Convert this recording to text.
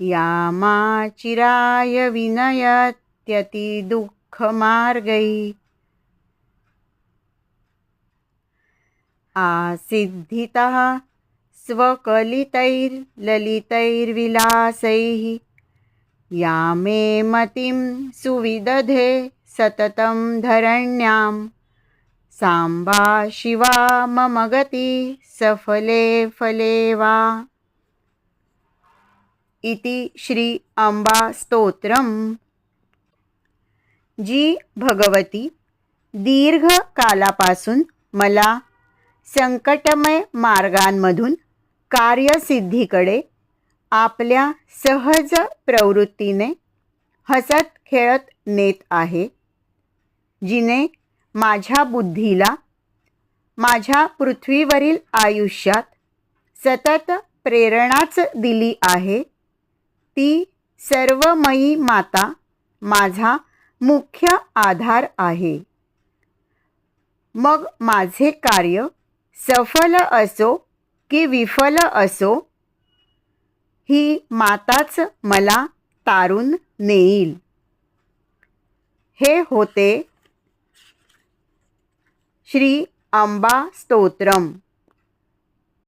यामाचिराय विनयत्यतिदुःखमार्गै। आसिद्धितः स्वकलितैर्ललितैर्विलासैः या मे मतिं सुविदधे सततं धरण्यां। साम्बा शिवा मम गति सफले फले वा। इति श्री अंबा स्तोत्रम। जी भगवती दीर्घ कालापासून मला संकटमय मार्गांमधून कार्यसिद्धीकडे आपल्या सहज प्रवृत्तीने हसत खेळत नेत आहे जिने माझ्या बुद्धीला माझ्या पृथ्वीवरील आयुष्यात सतत प्रेरणाच दिली आहे ती सर्वमयी माता माझा मुख्य आधार आहे. मग माझे कार्य सफल असो की विफल असो ही माताच मला तारून नेईल. हे होते श्री अंबा स्तोत्रम.